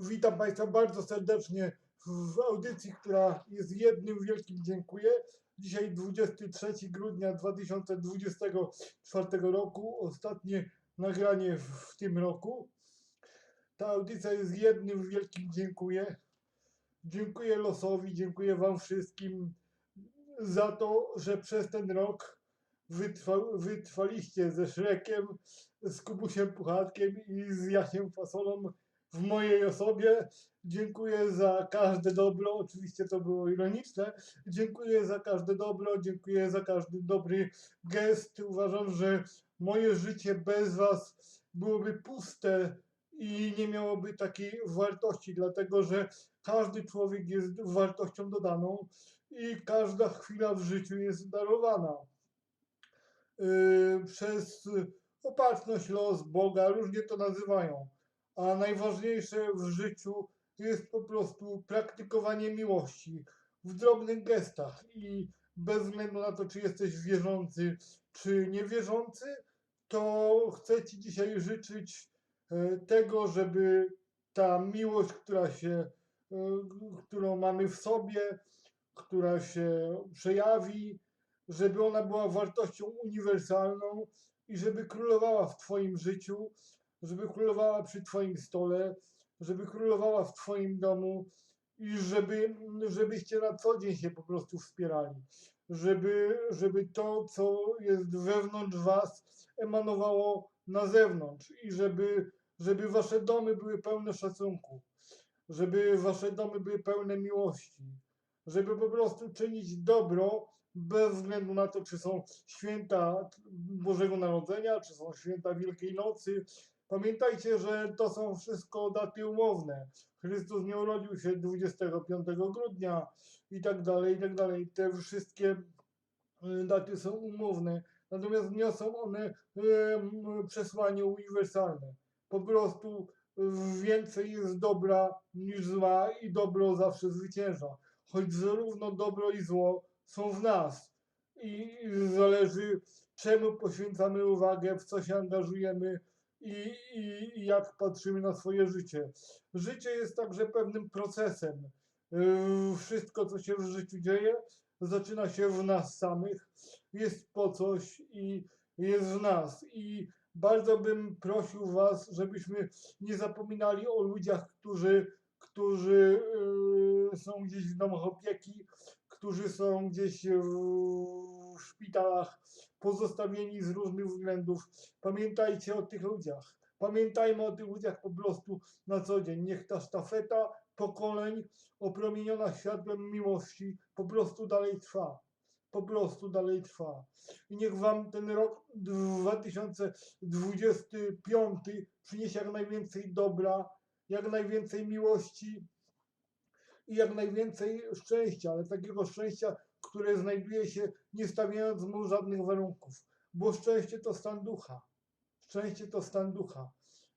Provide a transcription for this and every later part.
Witam Państwa bardzo serdecznie w audycji, która jest jednym wielkim dziękuję. Dzisiaj 23 grudnia 2024 roku, ostatnie nagranie w tym roku. Ta audycja jest jednym wielkim dziękuję. Dziękuję losowi, dziękuję Wam wszystkim za to, że przez ten rok wytrwa, wytrwaliście ze Szrekiem, z Kubusiem Puchatkiem i z Jasiem Fasolą w mojej osobie. Dziękuję za każde dobro. Oczywiście to było ironiczne. Dziękuję za każde dobro, dziękuję za każdy dobry gest. Uważam, że moje życie bez Was byłoby puste i nie miałoby takiej wartości, dlatego że każdy człowiek jest wartością dodaną i każda chwila w życiu jest darowana. Yy, przez opatrzność, los, Boga, różnie to nazywają. A najważniejsze w życiu jest po prostu praktykowanie miłości w drobnych gestach. I bez względu na to, czy jesteś wierzący, czy niewierzący, to chcę Ci dzisiaj życzyć e, tego, żeby ta miłość, która się, e, którą mamy w sobie, która się przejawi, żeby ona była wartością uniwersalną i żeby królowała w Twoim życiu, żeby królowała przy Twoim stole, żeby królowała w Twoim domu i żeby, żebyście na co dzień się po prostu wspierali. Żeby, żeby to, co jest wewnątrz Was, emanowało na zewnątrz i żeby, żeby Wasze domy były pełne szacunku, żeby Wasze domy były pełne miłości, żeby po prostu czynić dobro bez względu na to, czy są święta Bożego Narodzenia, czy są święta Wielkiej Nocy. Pamiętajcie, że to są wszystko daty umowne. Chrystus nie urodził się 25 grudnia i tak dalej, i tak dalej. Te wszystkie y, daty są umowne, natomiast niosą one em, przesłanie uniwersalne. Po prostu y, więcej jest dobra niż zła i dobro zawsze zwycięża. Choć zarówno dobro i zło są w nas i zależy czemu poświęcamy uwagę, w co się angażujemy i, i, jak patrzymy na swoje życie. Życie jest także pewnym procesem. Yy, Wszystko, co się w życiu dzieje, zaczyna się w nas samych, jest po coś i jest w nas. I bardzo bym prosił Was, żebyśmy nie zapominali o ludziach, którzy, którzy yy, są gdzieś w domach opieki, którzy są gdzieś w szpitalach, pozostawieni z różnych względów. Pamiętajcie o tych ludziach. Pamiętajmy o tych ludziach po prostu na co dzień. Niech ta sztafeta pokoleń opromieniona światłem miłości po prostu dalej trwa. Po prostu dalej trwa. I niech Wam ten rok 2025 przyniesie jak najwięcej dobra, jak najwięcej miłości i jak najwięcej szczęścia, ale takiego szczęścia, które znajduje się nie stawiając mu żadnych warunków, bo szczęście to stan ducha. Szczęście to stan ducha.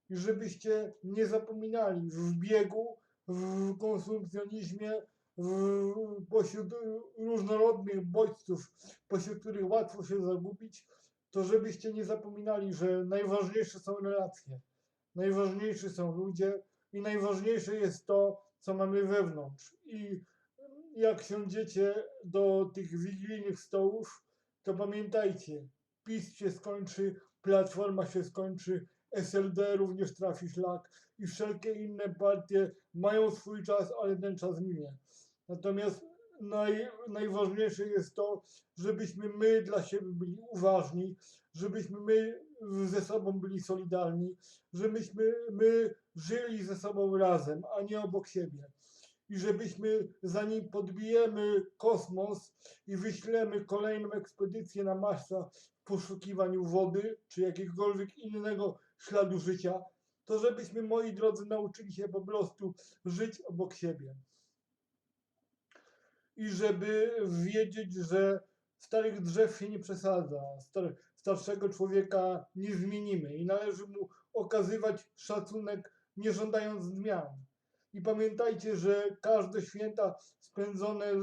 I żebyście nie zapominali w biegu, w konsumpcjonizmie, w, pośród różnorodnych bodźców, pośród których łatwo się zagubić, to żebyście nie zapominali, że najważniejsze są relacje, najważniejsi są ludzie i najważniejsze jest to, co mamy wewnątrz. I jak siądziecie do tych wigilijnych stołów, to pamiętajcie, PiS się skończy, Platforma się skończy, SLD również trafi szlak i wszelkie inne partie mają swój czas, ale ten czas minie. Natomiast naj, najważniejsze jest to, żebyśmy my dla siebie byli uważni, żebyśmy my ze sobą byli solidarni, żebyśmy my żyli ze sobą razem, a nie obok siebie. I żebyśmy zanim podbijemy kosmos i wyślemy kolejną ekspedycję na Marsa w poszukiwaniu wody czy jakiegokolwiek innego śladu życia, to żebyśmy, moi drodzy, nauczyli się po prostu żyć obok siebie. I żeby wiedzieć, że starych drzew się nie przesadza, star starszego człowieka nie zmienimy i należy mu okazywać szacunek, nie żądając zmian. I pamiętajcie, że każde święta spędzone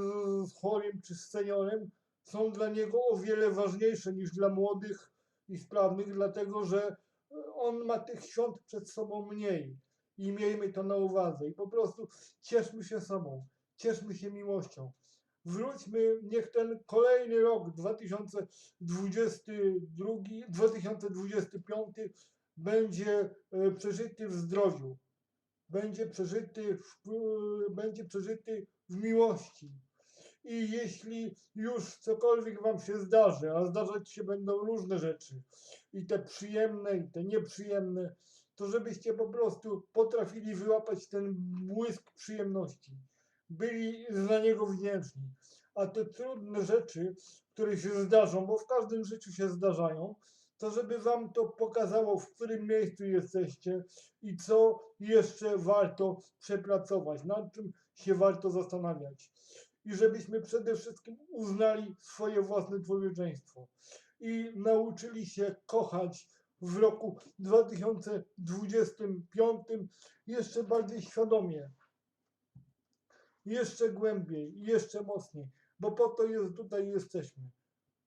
z, chorym czy z seniorem są dla niego o wiele ważniejsze niż dla młodych i sprawnych, dlatego że on ma tych świąt przed sobą mniej. I miejmy to na uwadze. I po prostu cieszmy się sobą, cieszmy się miłością. Wróćmy, niech ten kolejny rok 2022, 2025 będzie e, przeżyty w zdrowiu, będzie przeżyty w, będzie przeżyty w miłości. I jeśli już cokolwiek Wam się zdarzy, a zdarzać się będą różne rzeczy, i te przyjemne, i te nieprzyjemne, to żebyście po prostu potrafili wyłapać ten błysk przyjemności, byli za niego wdzięczni. A te trudne rzeczy, które się zdarzą, bo w każdym życiu się zdarzają, to żeby Wam to pokazało, w którym miejscu jesteście i co jeszcze warto przepracować, nad czym się warto zastanawiać. I żebyśmy przede wszystkim uznali swoje własne człowieczeństwo i nauczyli się kochać w roku 2025 jeszcze bardziej świadomie, jeszcze głębiej, jeszcze mocniej, bo po to jest, tutaj jesteśmy,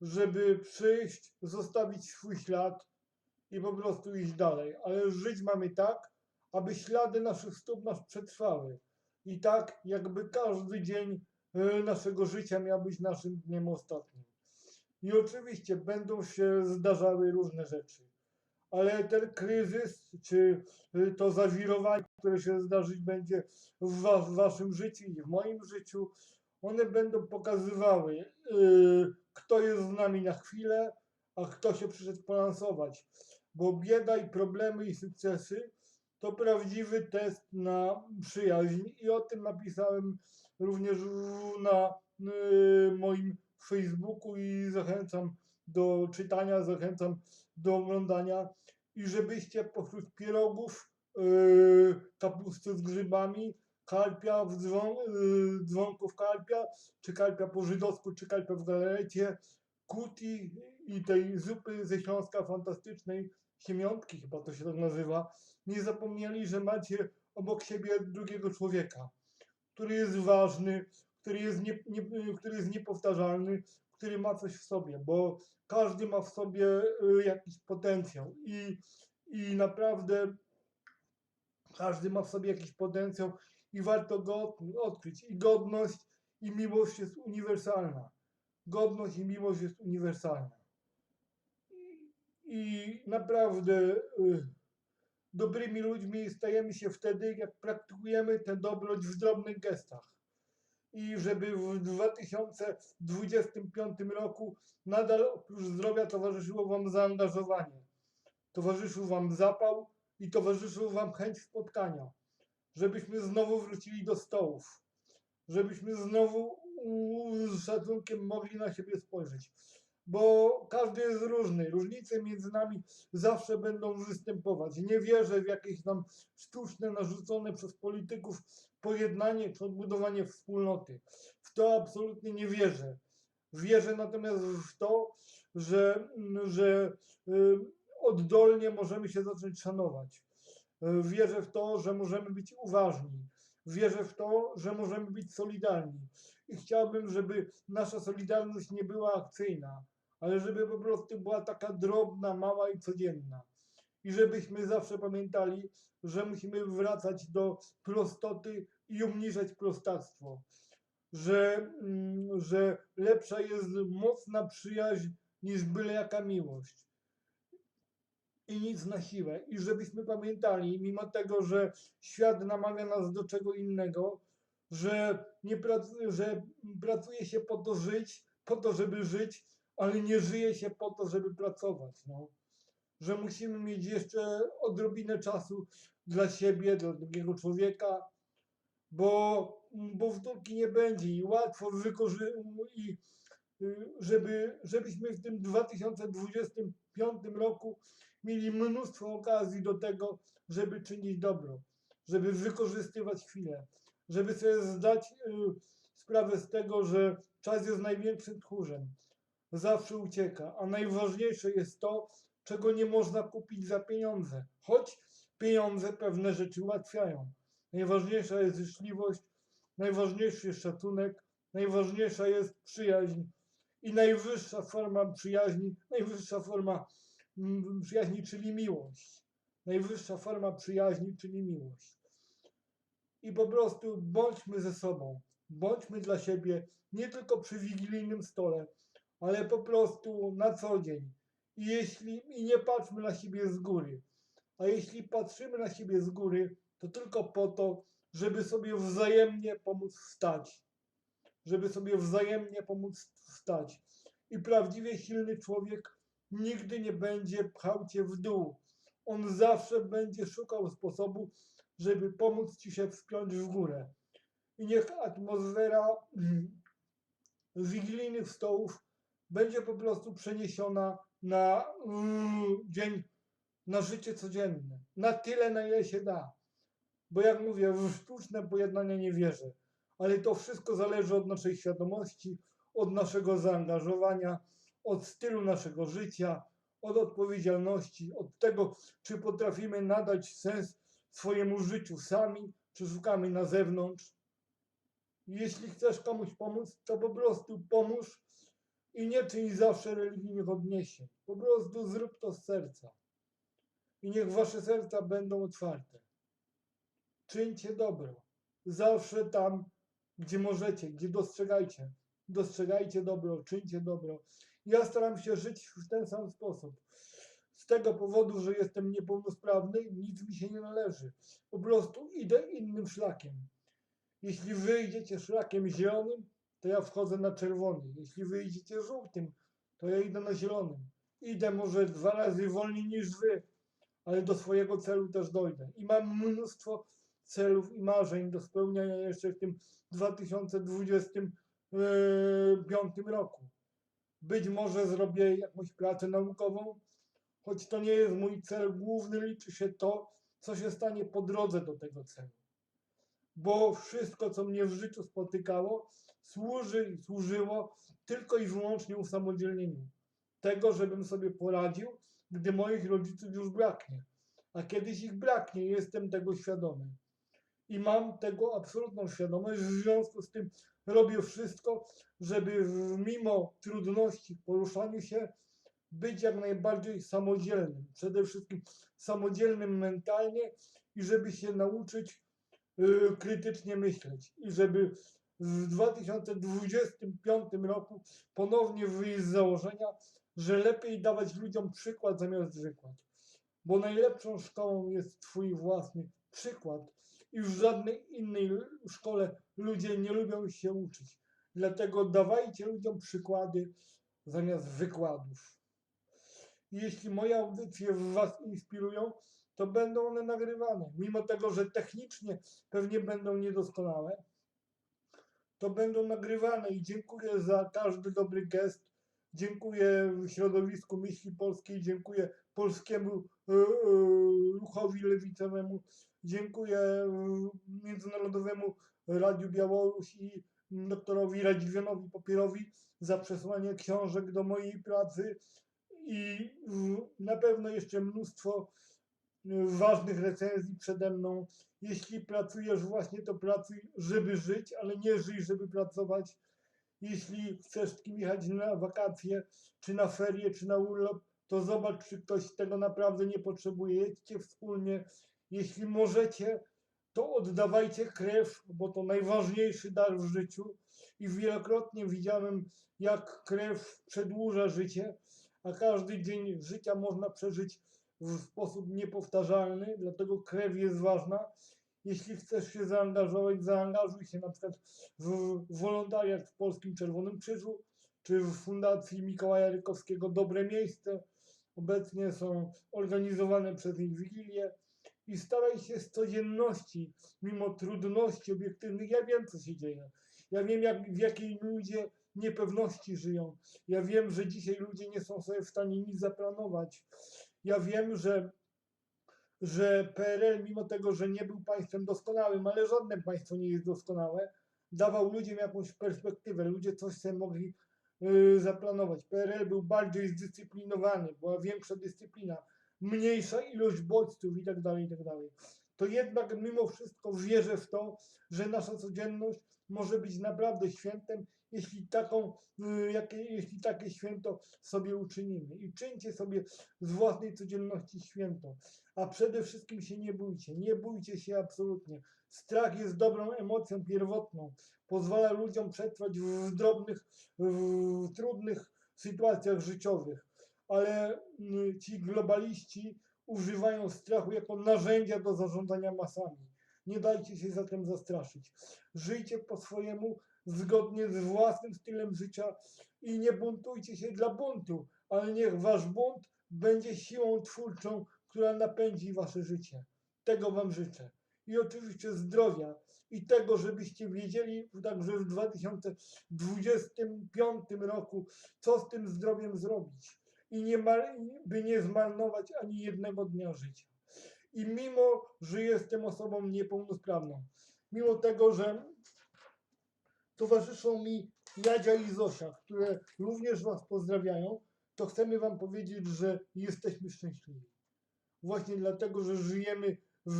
żeby przyjść, zostawić swój ślad i po prostu iść dalej, ale żyć mamy tak, aby ślady naszych stóp nas przetrwały. I tak jakby każdy dzień e, naszego życia miał być naszym dniem ostatnim. I oczywiście będą się zdarzały różne rzeczy, ale ten kryzys, czy y, to zawirowanie, które się zdarzyć będzie w, wa w waszym życiu i w moim życiu, one będą pokazywały, yy, kto jest z nami na chwilę, a kto się przyszedł balansować. Bo bieda i problemy i sukcesy to prawdziwy test na przyjaźń i o tym napisałem również na y, moim Facebooku i zachęcam do czytania, zachęcam do oglądania i żebyście pośród pierogów, yy, kapusty z grzybami, karpia w dzwon, yy, dzwonków karpia, czy karpia po żydowsku, czy karpia w galerecie, kuti i tej zupy ze Śląska fantastycznej, siemiątki chyba to się tak nazywa, nie zapomnieli, że macie obok siebie drugiego człowieka, który jest ważny, który jest, nie, nie, który jest niepowtarzalny, który ma coś w sobie, bo każdy ma w sobie y, jakiś potencjał i, i naprawdę każdy ma w sobie jakiś potencjał i warto go od- odkryć. I godność i miłość jest uniwersalna. Godność i miłość jest uniwersalna. I, i naprawdę y, dobrymi ludźmi stajemy się wtedy, jak praktykujemy tę dobroć w drobnych gestach. I żeby w 2025 roku nadal oprócz zdrowia towarzyszyło Wam zaangażowanie, towarzyszył Wam zapał i towarzyszył Wam chęć spotkania, żebyśmy znowu wrócili do stołów, żebyśmy znowu z szacunkiem mogli na siebie spojrzeć. Bo każdy jest różny, różnice między nami zawsze będą występować. Nie wierzę w jakieś tam sztuczne, narzucone przez polityków pojednanie czy odbudowanie wspólnoty. W to absolutnie nie wierzę. Wierzę natomiast w to, że, że y, oddolnie możemy się zacząć szanować. Wierzę w to, że możemy być uważni. Wierzę w to, że możemy być solidarni. I chciałbym, żeby nasza solidarność nie była akcyjna, ale żeby po prostu była taka drobna, mała i codzienna. I żebyśmy zawsze pamiętali, że musimy wracać do prostoty i umniejszać prostactwo. Że, mm, że lepsza jest mocna przyjaźń niż byle jaka miłość. I nic na siłę. I żebyśmy pamiętali, mimo tego, że świat namawia nas do czego innego, że, nie że pracuje się po to żyć, po to, żeby żyć, ale nie żyje się po to, żeby pracować. No. Że musimy mieć jeszcze odrobinę czasu dla siebie, dla drugiego człowieka, bo, bo wtórki nie będzie i łatwo wykorzystać y, żeby, żebyśmy w tym 2025 roku mieli mnóstwo okazji do tego, żeby czynić dobro, żeby wykorzystywać chwilę, żeby sobie zdać y, sprawę z tego, że czas jest największym tchórzem, zawsze ucieka, a najważniejsze jest to, czego nie można kupić za pieniądze, choć pieniądze pewne rzeczy ułatwiają. Najważniejsza jest życzliwość, najważniejszy jest szacunek, najważniejsza jest przyjaźń i najwyższa forma przyjaźni, najwyższa forma przyjaźni, czyli miłość. Najwyższa forma przyjaźni, czyli miłość. i po prostu bądźmy ze sobą. Bądźmy dla siebie nie tylko przy wigilijnym stole, ale po prostu na co dzień. I jeśli i nie patrzmy na siebie z góry, a jeśli patrzymy na siebie z góry, to tylko po to, żeby sobie wzajemnie pomóc wstać. Żeby sobie wzajemnie pomóc wstać. I prawdziwie silny człowiek nigdy nie będzie pchał cię w dół. On zawsze będzie szukał sposobu, żeby pomóc ci się wspiąć w górę. I niech atmosfera mm, wigilijnych stołów będzie po prostu przeniesiona na mm, dzień, na życie codzienne. Na tyle, na ile się da. Bo jak mówię, w sztuczne pojednania nie wierzę. Ale to wszystko zależy od naszej świadomości, od naszego zaangażowania, od stylu naszego życia, od odpowiedzialności, od tego, czy potrafimy nadać sens swojemu życiu sami, czy szukamy na zewnątrz. Jeśli chcesz komuś pomóc, to po prostu pomóż i nie czyń zawsze religijnych odniesień. Po prostu zrób to z serca. I niech wasze serca będą otwarte. Czyńcie dobro. Zawsze tam, gdzie możecie, gdzie dostrzegajcie. Dostrzegajcie dobro, czyńcie dobro. Ja staram się żyć w ten sam sposób. Z tego powodu, że jestem niepełnosprawny, nic mi się nie należy. Po prostu idę innym szlakiem. Jeśli wyjdziecie szlakiem zielonym, to ja wchodzę na czerwony. Jeśli wyjdziecie żółtym, to ja idę na zielonym. Idę może dwa razy wolniej niż wy, ale do swojego celu też dojdę. I mam mnóstwo celów i marzeń do spełniania jeszcze w tym 2025 roku. Być może zrobię jakąś pracę naukową, choć to nie jest mój cel główny, liczy się to, co się stanie po drodze do tego celu. Bo wszystko, co mnie w życiu spotykało, służy i służyło tylko i wyłącznie usamodzielnieniu. Tego, żebym sobie poradził, gdy moich rodziców już braknie. A kiedyś ich braknie, jestem tego świadomy. I mam tego absolutną świadomość, w związku z tym robię wszystko, żeby mimo trudności w poruszaniu się być jak najbardziej samodzielnym. Przede wszystkim samodzielnym mentalnie i żeby się nauczyć y, krytycznie myśleć. I żeby w 2025 roku ponownie wyjść z założenia, że lepiej dawać ludziom przykład zamiast wykład. Bo najlepszą szkołą jest Twój własny przykład. I w żadnej innej szkole ludzie nie lubią się uczyć. Dlatego dawajcie ludziom przykłady zamiast wykładów. Jeśli moje audycje Was inspirują, to będą one nagrywane. Mimo tego, że technicznie pewnie będą niedoskonałe, to będą nagrywane i dziękuję za każdy dobry gest. Dziękuję środowisku myśli polskiej, dziękuję polskiemu e, e, ruchowi lewicowemu, dziękuję e, Międzynarodowemu Radiu Białoruś i doktorowi Radziwionowi Popierowi za przesłanie książek do mojej pracy i na pewno jeszcze mnóstwo ważnych recenzji przede mną. Jeśli pracujesz właśnie, to pracuj, żeby żyć, ale nie żyj, żeby pracować. Jeśli chcesz z kim jechać na wakacje, czy na ferie, czy na urlop, to zobacz, czy ktoś tego naprawdę nie potrzebuje. Jedźcie wspólnie. Jeśli możecie, to oddawajcie krew, bo to najważniejszy dar w życiu. I wielokrotnie widziałem, jak krew przedłuża życie, a każdy dzień życia można przeżyć w sposób niepowtarzalny, dlatego krew jest ważna. Jeśli chcesz się zaangażować, zaangażuj się na przykład w wolontariat w Polskim Czerwonym Krzyżu, czy w Fundacji Mikołaja Rykowskiego Dobre Miejsce. Obecnie są organizowane przez nich wigilie i staraj się z codzienności, mimo trudności obiektywnych, ja wiem, co się dzieje. Ja wiem, jak, w jakiej ludzie niepewności żyją. Ja wiem, że dzisiaj ludzie nie są sobie w stanie nic zaplanować. Ja wiem, że, że PRL, mimo tego, że nie był państwem doskonałym, ale żadne państwo nie jest doskonałe, dawał ludziom jakąś perspektywę. Ludzie coś sobie mogli y, zaplanować. PRL był bardziej zdyscyplinowany, była większa dyscyplina, mniejsza ilość bodźców i tak dalej, i tak dalej. to jednak mimo wszystko wierzę w to, że nasza codzienność może być naprawdę świętem, jeśli, taką, y, jakie, jeśli takie święto sobie uczynimy. I czyńcie sobie z własnej codzienności święto. A przede wszystkim się nie bójcie. Nie bójcie się absolutnie. Strach jest dobrą emocją pierwotną. Pozwala ludziom przetrwać w drobnych, w trudnych sytuacjach życiowych. Ale y, ci globaliści używają strachu jako narzędzia do zarządzania masami. Nie dajcie się zatem zastraszyć. Żyjcie po swojemu, zgodnie z własnym stylem życia i nie buntujcie się dla buntu, ale niech wasz bunt będzie siłą twórczą, która napędzi wasze życie. Tego wam życzę. I oczywiście zdrowia i tego, żebyście wiedzieli także w 2025 roku, co z tym zdrowiem zrobić. I nie by nie zmarnować ani jednego dnia życia. I mimo, że jestem osobą niepełnosprawną, mimo tego, że towarzyszą mi Jadzia i Zosia, które również Was pozdrawiają, to chcemy Wam powiedzieć, że jesteśmy szczęśliwi. Właśnie dlatego, że żyjemy w,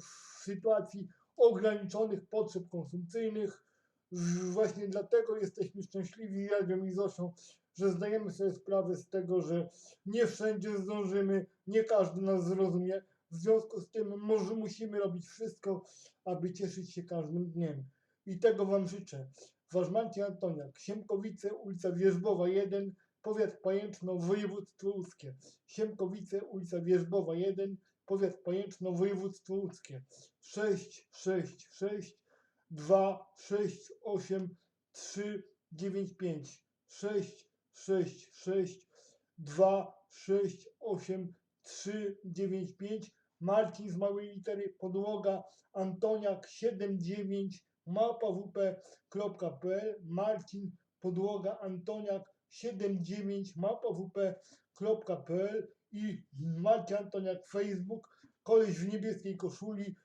w sytuacji ograniczonych potrzeb konsumpcyjnych. Właśnie dlatego jesteśmy szczęśliwi Jadzią i Zosią, że zdajemy sobie sprawę z tego, że nie wszędzie zdążymy, nie każdy nas zrozumie. W związku z tym może musimy robić wszystko, aby cieszyć się każdym dniem. I tego Wam życzę. Wasz Marcin Antoniak, Siemkowice, ulica Wierzbowa 1, powiat Pajęczno, województwo łódzkie. Siemkowice, ulica Wierzbowa 1, powiat Pajęczno, województwo łódzkie. 6, 6, 6, 2, 6, 8, 3, 9, 5. 6, 6, 6, 2, 6, 8, 3, 9, 5. Marcin z małej litery, podłoga, Antoniak 79, mapawp.pl, Marcin, podłoga, Antoniak 79, mapawp.pl i Marcin Antoniak Facebook, koleś w niebieskiej koszuli,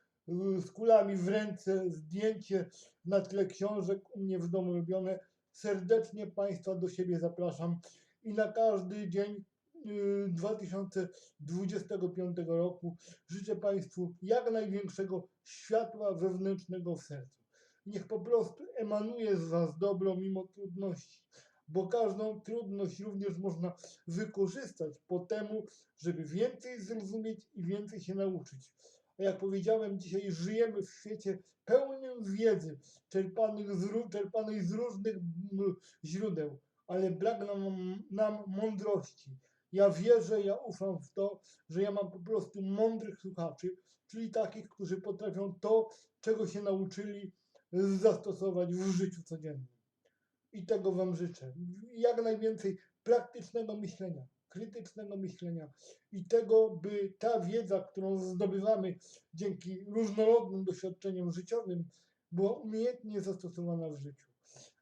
y, z kulami w ręce, zdjęcie na tle książek u mnie w domu robione. Serdecznie Państwa do siebie zapraszam i na każdy dzień y, 2025 roku życzę Państwu jak największego światła wewnętrznego w sercu. Niech po prostu emanuje z Was dobro mimo trudności, bo każdą trudność również można wykorzystać po temu, żeby więcej zrozumieć i więcej się nauczyć. A jak powiedziałem, dzisiaj żyjemy w świecie pełnym wiedzy, czerpanych z, czerpanej z różnych źródeł, ale brak nam, nam mądrości. Ja wierzę, ja ufam w to, że ja mam po prostu mądrych słuchaczy, czyli takich, którzy potrafią to, czego się nauczyli, zastosować w życiu codziennym. I tego Wam życzę. Jak najwięcej praktycznego myślenia, krytycznego myślenia i tego, by ta wiedza, którą zdobywamy dzięki różnorodnym doświadczeniom życiowym, była umiejętnie zastosowana w życiu.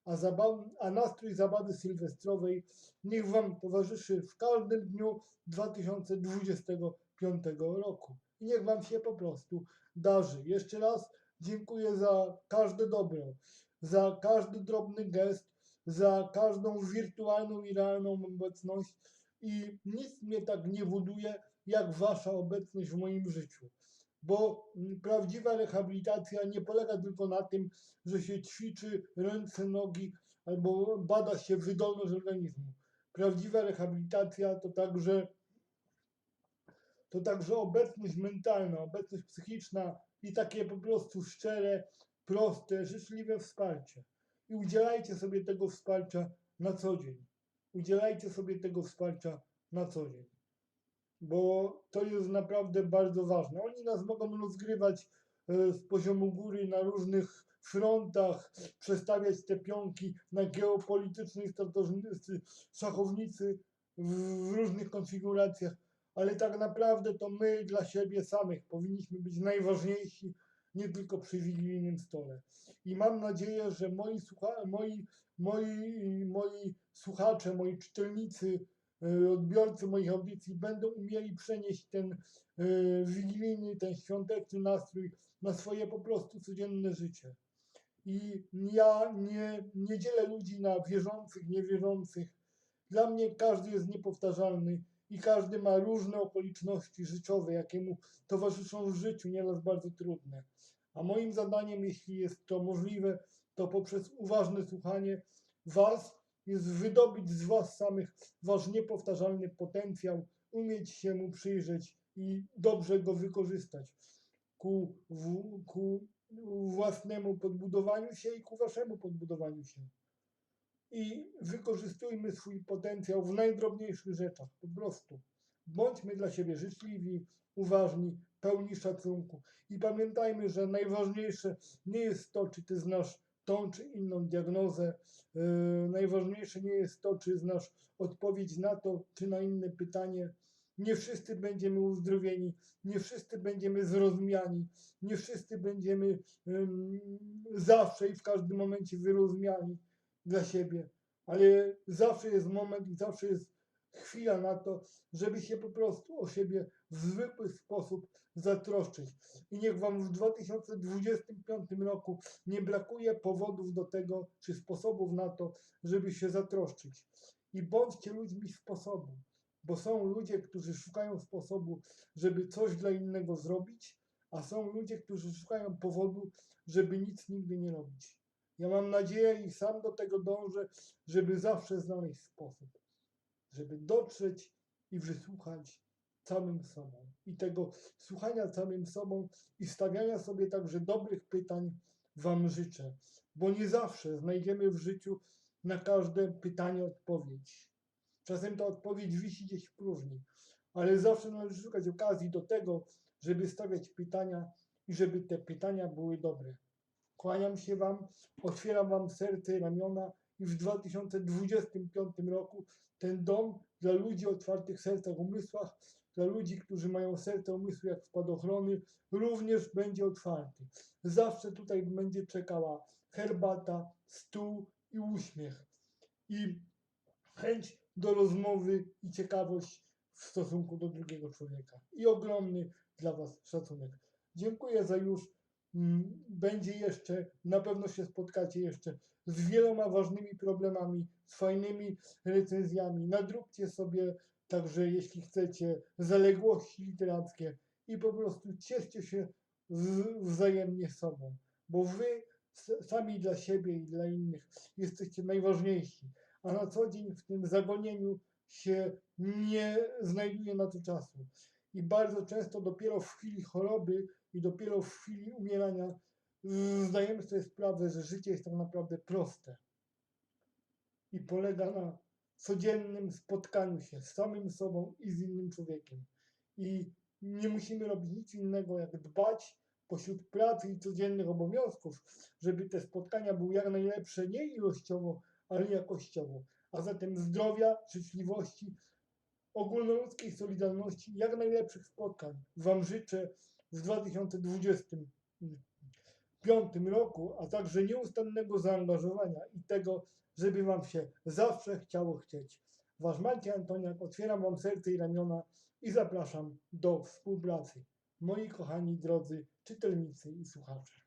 A, zabaw, a nastrój zabawy sylwestrowej niech Wam towarzyszy w każdym dniu 2025 roku. I niech Wam się po prostu darzy. Jeszcze raz dziękuję za każde dobro, za każdy drobny gest, za każdą wirtualną i realną obecność i nic mnie tak nie woduje, jak Wasza obecność w moim życiu. Bo mm, prawdziwa rehabilitacja nie polega tylko na tym, że się ćwiczy ręce, nogi albo bada się wydolność organizmu. Prawdziwa rehabilitacja to także to także obecność mentalna, obecność psychiczna i takie po prostu szczere, proste, życzliwe wsparcie. I udzielajcie sobie tego wsparcia na co dzień. Udzielajcie sobie tego wsparcia na co dzień. Bo to jest naprawdę bardzo ważne. Oni nas mogą rozgrywać e, z poziomu góry na różnych frontach, przestawiać te pionki na geopolitycznej szachownicy w różnych konfiguracjach, ale tak naprawdę to my dla siebie samych powinniśmy być najważniejsi, nie tylko przy wigilijnym stole. I mam nadzieję, że moi, słucha- moi, moi, moi słuchacze, moi czytelnicy, e, odbiorcy moich audycji będą umieli przenieść ten e, wigilijny, ten świąteczny nastrój na swoje po prostu codzienne życie. I ja nie, nie dzielę ludzi na wierzących, niewierzących. Dla mnie każdy jest niepowtarzalny i każdy ma różne okoliczności życiowe, jakie mu towarzyszą w życiu, nieraz bardzo trudne. A moim zadaniem, jeśli jest to możliwe, to poprzez uważne słuchanie Was jest wydobyć z Was samych Wasz niepowtarzalny potencjał, umieć się mu przyjrzeć i dobrze go wykorzystać ku, w, ku własnemu podbudowaniu się i ku Waszemu podbudowaniu się. I wykorzystujmy swój potencjał w najdrobniejszych rzeczach, po prostu. Bądźmy dla siebie życzliwi, uważni, pełni szacunku. I pamiętajmy, że najważniejsze nie jest to, czy ty znasz tą czy inną diagnozę. Yy, najważniejsze nie jest to, czy znasz odpowiedź na to, czy na inne pytanie. Nie wszyscy będziemy uzdrowieni, nie wszyscy będziemy zrozumiani, nie wszyscy będziemy zawsze i w każdym momencie wyrozumiani dla siebie, ale zawsze jest moment i zawsze jest chwila na to, żeby się po prostu o siebie w zwykły sposób zatroszczyć. I niech Wam w 2025 roku nie brakuje powodów do tego, czy sposobów na to, żeby się zatroszczyć. I bądźcie ludźmi sposobu, bo są ludzie, którzy szukają sposobu, żeby coś dla innego zrobić, a są ludzie, którzy szukają powodu, żeby nic nigdy nie robić. Ja mam nadzieję i sam do tego dążę, żeby zawsze znaleźć sposób, żeby dotrzeć i wysłuchać całym sobą. I tego słuchania całym sobą i stawiania sobie także dobrych pytań Wam życzę, bo nie zawsze znajdziemy w życiu na każde pytanie odpowiedź. Czasem ta odpowiedź wisi gdzieś w próżni, ale zawsze należy szukać okazji do tego, żeby stawiać pytania i żeby te pytania były dobre. Kłaniam się Wam, otwieram Wam serce i ramiona i w 2025 roku ten dom dla ludzi o otwartych sercach, umysłach, dla ludzi, którzy mają serce, umysły jak spadochrony, również będzie otwarty. Zawsze tutaj będzie czekała herbata, stół i uśmiech. I chęć do rozmowy i ciekawość w stosunku do drugiego człowieka. I ogromny dla Was szacunek. Dziękuję za już. Mm, Będzie jeszcze, na pewno się spotkacie jeszcze z wieloma ważnymi problemami, z fajnymi recenzjami. Nadróbcie sobie także, jeśli chcecie, zaległości literackie i po prostu cieszcie się wzajemnie sobą, bo Wy sami dla siebie i dla innych jesteście najważniejsi a na co dzień w tym zagonieniu się nie znajduje na to czasu. I bardzo często dopiero w chwili choroby i dopiero w chwili umierania mm, zdajemy sobie sprawę, że życie jest tak naprawdę proste i polega na codziennym spotkaniu się z samym sobą i z innym człowiekiem. I nie musimy robić nic innego, jak dbać pośród pracy i codziennych obowiązków, żeby te spotkania były jak najlepsze, nie ilościowo, ale jakościowo. A zatem zdrowia, życzliwości, ogólnoludzkiej solidarności, jak najlepszych spotkań Wam życzę w 2025 roku, a także nieustannego zaangażowania i tego, żeby Wam się zawsze chciało chcieć. Wasz Maciej Antoniak, otwieram Wam serce i ramiona i zapraszam do współpracy. Moi kochani drodzy czytelnicy i słuchacze.